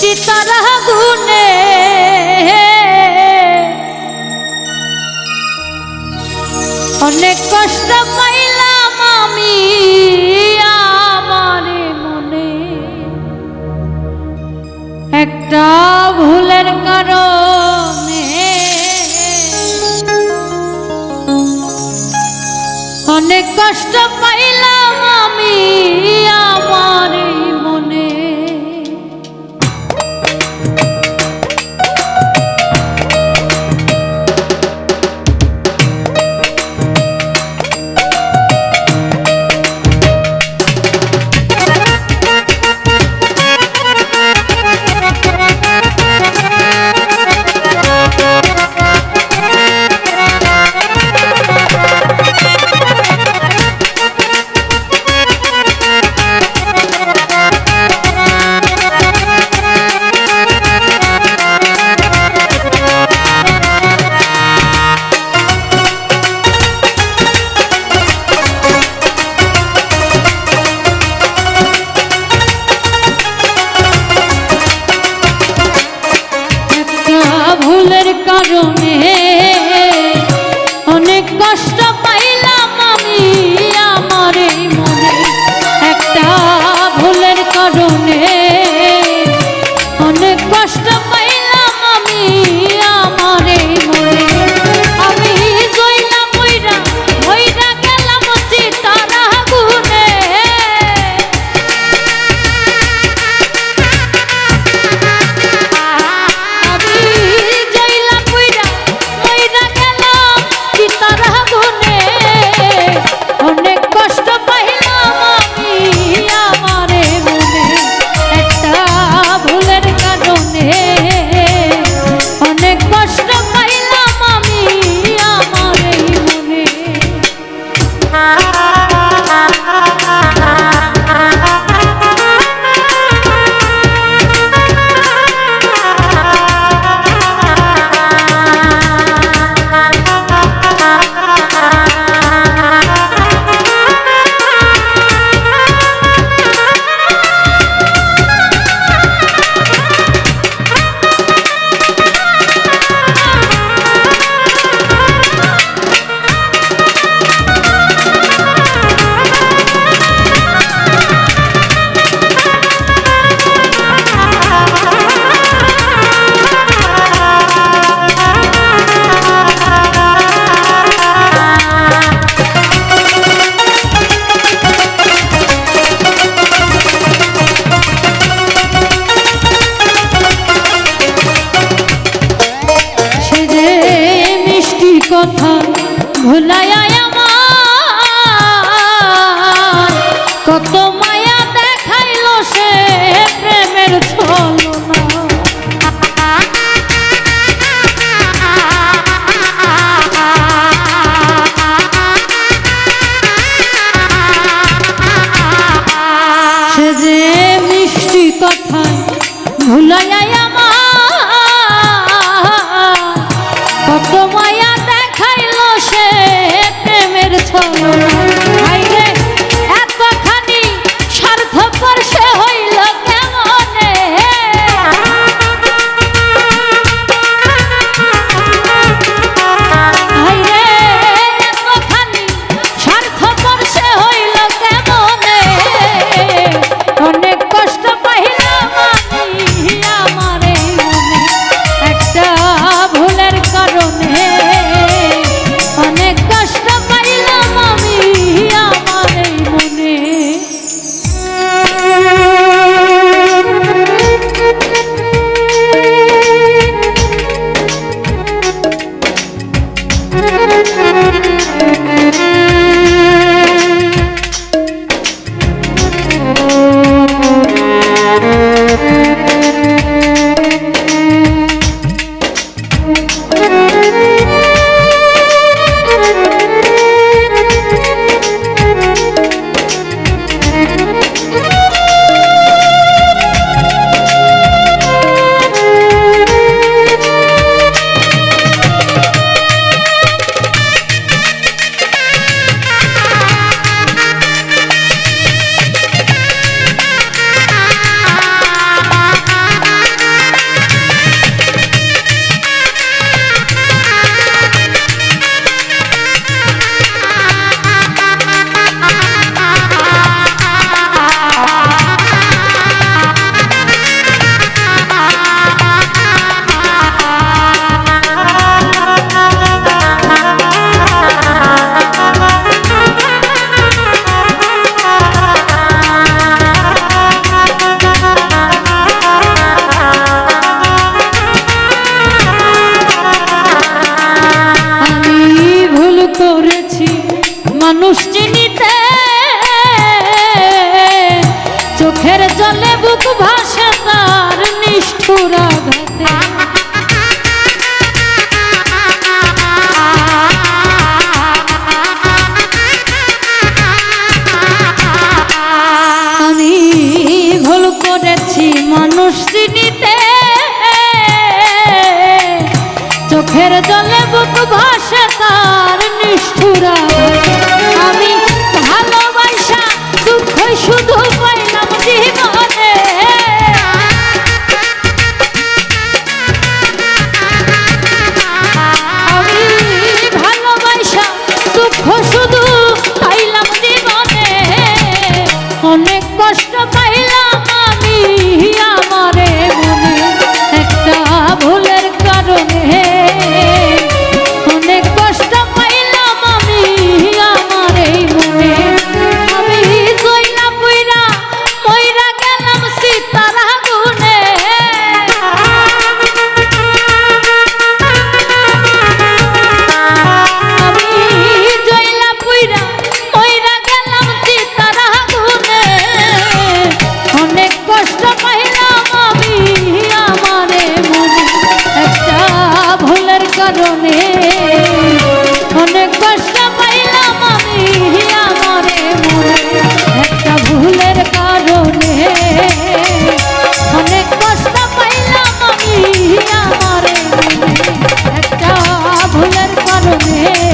চিতার আগুনে অনেক কষ্ট পাইলাম আমি আমার মনে। একটা ভুলের কারণে। অনেক কষ্ট পাইলাম আমি আমার ভুলের কারণে অনেক কষ্ট পাইলাম আমি আমার এই মনে। একটা ভুলের কারণে অনেক কষ্ট কথা ভুলায় আমার কত মা আমি ভুল করেছি মানুষ চিনিতে। চোখের জলে বুক ভাসে তার নিষ্ঠুর। Yeah.